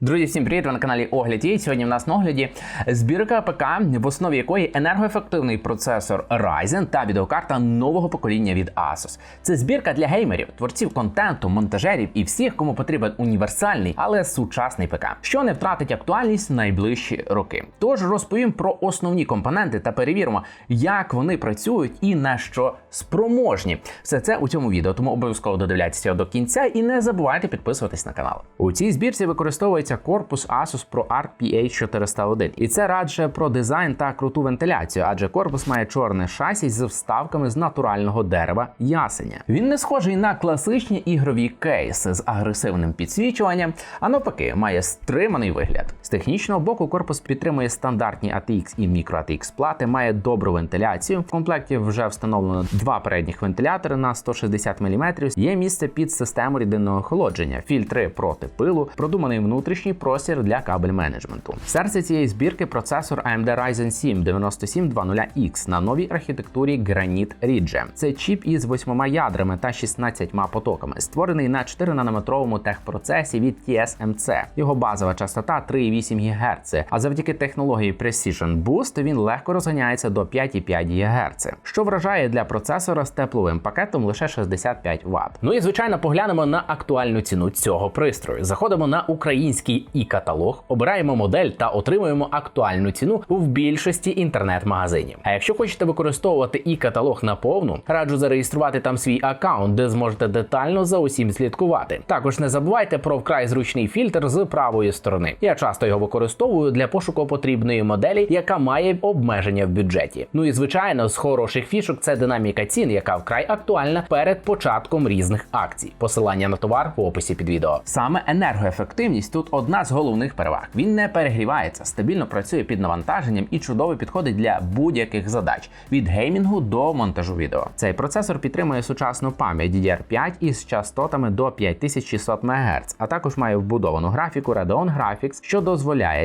Друзі, всім привіт! Ви на каналі Огляд є. Сьогодні в нас на огляді збірка ПК, в основі якої енергоефективний процесор Ryzen та відеокарта нового покоління від Asus. Це збірка для геймерів, творців контенту, монтажерів і всіх, кому потрібен універсальний, але сучасний ПК, що не втратить актуальність в найближчі роки. Тож розповім про основні компоненти та перевіримо, як вони працюють і на що спроможні. Все це у цьому відео, тому обов'язково додивляйтеся до кінця і не забувайте підписуватись на канал. У цій збірці використовується корпус Asus ProArt PA401. І це радше про дизайн та круту вентиляцію, адже корпус має чорне шасі з вставками з натурального дерева ясеня. Він не схожий на класичні ігрові кейси з агресивним підсвічуванням, а навпаки, має стриманий вигляд. З технічного боку корпус підтримує стандартні ATX і micro ATX плати, має добру вентиляцію. В комплекті вже встановлено два передніх вентилятори на 160 мм. Є місце під систему рідинного охолодження, фільтри проти пилу, продуманий внутрішній простір для кабель менеджменту. Серце цієї збірки процесор AMD Ryzen 7 9720X на новій архітектурі Granite Ridge. Це чіп із восьмома ядрами та 16 потоками, створений на 4 нанометровому техпроцесі від TSMC. Його базова частота 3,8 ГГц, а завдяки технології Precision Boost він легко розганяється до 5,5 ГГц, що вражає для процесора з тепловим пакетом лише 65 Вт. Ну і звичайно поглянемо на актуальну ціну цього пристрою. Заходимо на український і каталог, обираємо модель та отримуємо актуальну ціну в більшості інтернет-магазинів. А якщо хочете використовувати і каталог на повну, раджу зареєструвати там свій аккаунт, де зможете детально за усім слідкувати. Також не забувайте про вкрай зручний фільтр з правої сторони. Я часто його використовую для пошуку потрібної моделі, яка має обмеження в бюджеті. Ну і звичайно, з хороших фішок це динаміка цін, яка вкрай актуальна перед початком різних акцій. Посилання на товар в описі під відео. Саме енергоефективність тут одна з головних переваг. Він не перегрівається, стабільно працює під навантаженням і чудово підходить для будь-яких задач від геймінгу до монтажу відео. Цей процесор підтримує сучасну пам'ять DDR5 із частотами до 5600 МГц, а також має вбудовану графіку Radeon Graphics, що дозволяє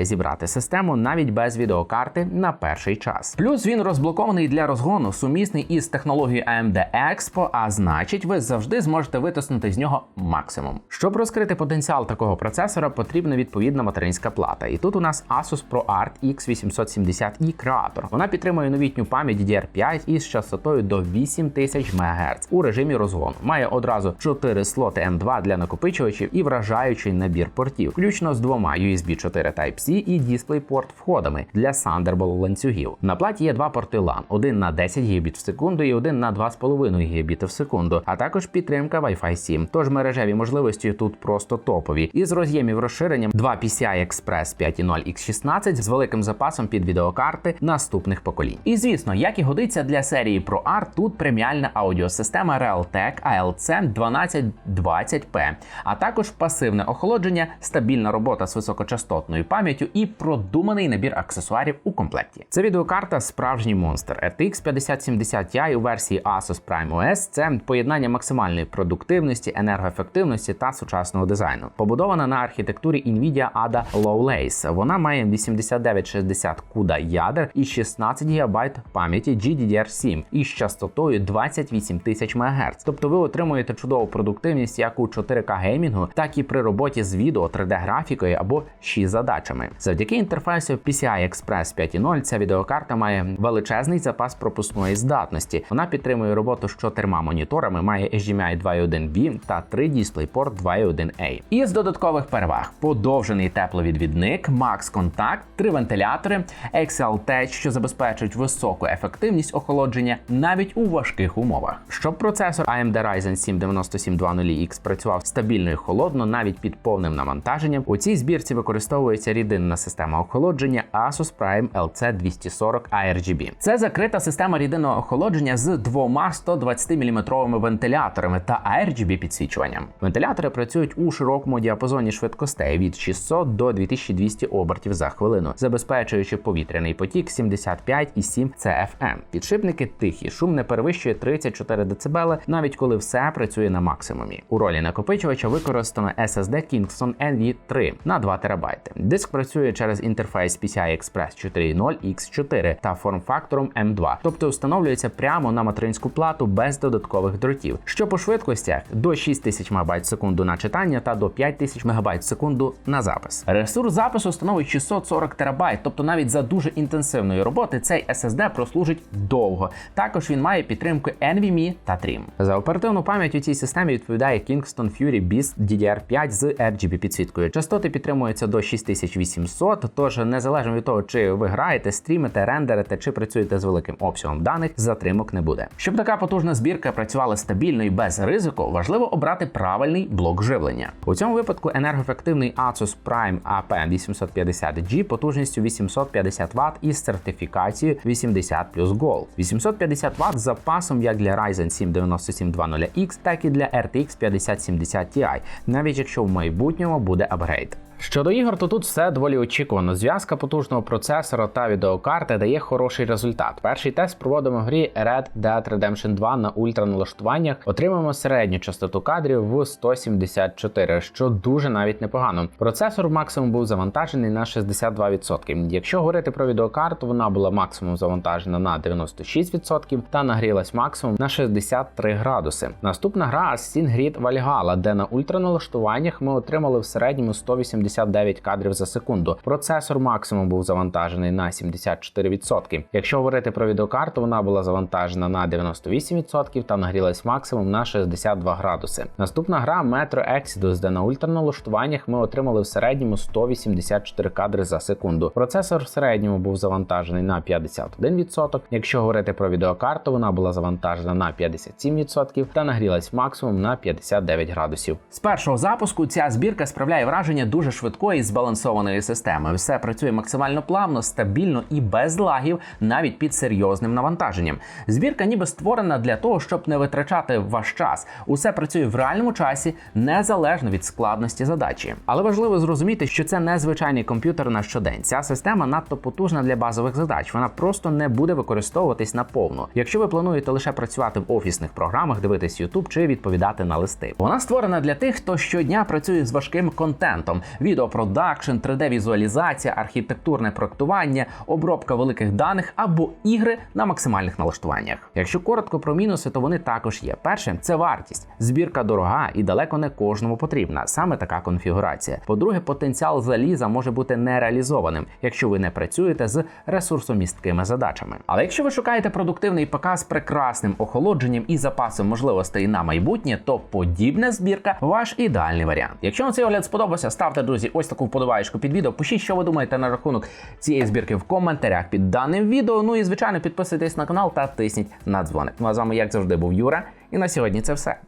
зібрати систему навіть без відеокарти на перший час. Плюс він розблокований для розгону, сумісний із технологією AMD Expo, а значить, ви завжди зможете витиснути з нього максимум. Щоб розкрити потенціал такого процесора, потрібна відповідна материнська плата. І тут у нас Asus ProArt X870i Creator. Вона підтримує новітню пам'ять DDR5 із частотою до 8000 МГц у режимі розгону. Має одразу 4 слоти M2 для накопичувачів і вражаючий набір портів, включно з двома USB 4 Type-C і DisplayPort входами для Thunderbolt ланцюгів. На платі є два порти LAN, один на 10 Гбіт в секунду і один на 2,5 Гбіт в секунду, а також підтримка Wi-Fi 7. Тож мережеві можливості тут просто топові. Із роз'ємів розширенням 2 PCI Express 5.0 X16 з великим запасом під відеокарти наступних поколінь. І звісно, як і годиться для серії ProArt, тут преміальна аудіосистема Realtek ALC 1220P, а також пасивне охолодження, стабільна робота з високочастотною пам'яттю і продуманий набір аксесуарів у комплекті. Це відеокарта справжній монстр RTX 5070 Ti у версії Asus Prime OS. Це поєднання максимальної продуктивності, енергоефективності та сучасного дизайну. Побудована на архітектурі Nvidia Ada Lovelace. Вона має 8960 CUDA ядер і 16 ГБ пам'яті GDDR7 із частотою 28 тисяч МГц. Тобто ви отримуєте чудову продуктивність як у 4К геймінгу, так і при роботі з відео 3D-графікою або ще задачами. Завдяки інтерфейсу PCI Express 5.0 ця відеокарта має величезний запас пропускної здатності. Вона підтримує роботу з чотирма моніторами, має HDMI 2.1B та 3 DisplayPort 2.1A. Із додаткових переваг подовжений тепловідвідник, Max Contact, три вентилятори, Excel Tech, що забезпечують високу ефективність охолодження навіть у важких умовах. Щоб процесор AMD Ryzen 7 9720X працював стабільно і холодно, навіть під повним навантаженням, у цій збірці використовується рідинна система охолодження Asus Prime LC240 ARGB. Це закрита система рідинного охолодження з двома 120 мм вентиляторами та ARGB підсвічуванням. Вентилятори працюють у широкому діапазоні швидкостей від 600 до 2200 обертів за хвилину, забезпечуючи повітряний потік 75,7 CFM. Підшипники тихі, шум не перевищує 34 дБ, навіть коли все працює на максимумі. У ролі накопичувача використано SSD Kingston NV3 на 2 ТБ. Диск працює через інтерфейс PCI Express 4.0 X4 та форм-фактором M2, тобто встановлюється прямо на материнську плату без додаткових дротів, що по швидкостях до 6000 МБ в секунду на читання та до 5000 МБ в секунду на запис. Ресурс запису становить 640 терабайт, тобто навіть за дуже інтенсивної роботи цей SSD прослужить довго. Також він має підтримку NVMe та TRIM. За оперативну пам'ять у цій системі відповідає Kingston Fury Beast DDR5 з RGB підсвіткою. Частоти підтримуються до 6800, тож незалежно від того, чи ви граєте, стрімите, рендерите, чи працюєте з великим обсягом даних, затримок не буде. Щоб така потужна збірка працювала стабільно і без ризику, важливо обрати правильний блок живлення. У цьому випадку енергоефективний Asus Prime AP850G потужністю 850 Вт із сертифікацією 80 Gold. 850 Вт з запасом як для Ryzen 7 9720X, так і для RTX 5070 Ti, навіть якщо в майбутньому буде апгрейд. Щодо ігор, то тут все доволі очікувано. Зв'язка потужного процесора та відеокарти дає хороший результат. Перший тест проводимо в грі Red Dead Redemption 2 на ультраналаштуваннях. Отримаємо середню частоту кадрів в 174, що дуже навіть непогано. Процесор максимум був завантажений на 62%. Якщо говорити про відеокарту, вона була максимум завантажена на 96% та нагрілась максимум на 63 градуси. Наступна гра Assassin's Creed Valhalla, де на ультраналаштуваннях ми отримали в середньому 180 79 кадрів за секунду. Процесор максимум був завантажений на 74%. Якщо говорити про відеокарту, вона була завантажена на 98% та нагрілась максимум на 62 градуси. Наступна гра Metro Exodus, де на ультраналаштуваннях ми отримали в середньому 184 кадри за секунду. Процесор в середньому був завантажений на 51%. Якщо говорити про відеокарту, вона була завантажена на 57% та нагрілась максимум на 59 градусів. З першого запуску ця збірка справляє враження дуже швидкої збалансованої системи. Все працює максимально плавно, стабільно і без лагів, навіть під серйозним навантаженням. Збірка ніби створена для того, щоб не витрачати ваш час. Усе працює в реальному часі, незалежно від складності задачі. Але важливо зрозуміти, що це не звичайний комп'ютер на щодень. Ця система надто потужна для базових задач. Вона просто не буде використовуватись наповну. Якщо ви плануєте лише працювати в офісних програмах, дивитись YouTube чи відповідати на листи. Вона створена для тих, хто щодня працює з важким контентом відеопродакшн, 3D-візуалізація, архітектурне проектування, обробка великих даних або ігри на максимальних налаштуваннях. Якщо коротко про мінуси, то вони також є. Перше це вартість. Збірка дорога і далеко не кожному потрібна. Саме така конфігурація. По-друге, потенціал заліза може бути нереалізованим, якщо ви не працюєте з ресурсомісткими задачами. Але якщо ви шукаєте продуктивний ПК з прекрасним охолодженням і запасом можливостей на майбутнє, то подібна збірка ваш ідеальний варіант. Якщо вам цей огляд сподобався, ставте друзі, ось таку вподобаєшку під відео. Пишіть, що ви думаєте на рахунок цієї збірки в коментарях під даним відео. Ну і звичайно, підписуйтесь на канал та тисніть на дзвоник. Ну а з вами, як завжди, був Юра. І на сьогодні це все.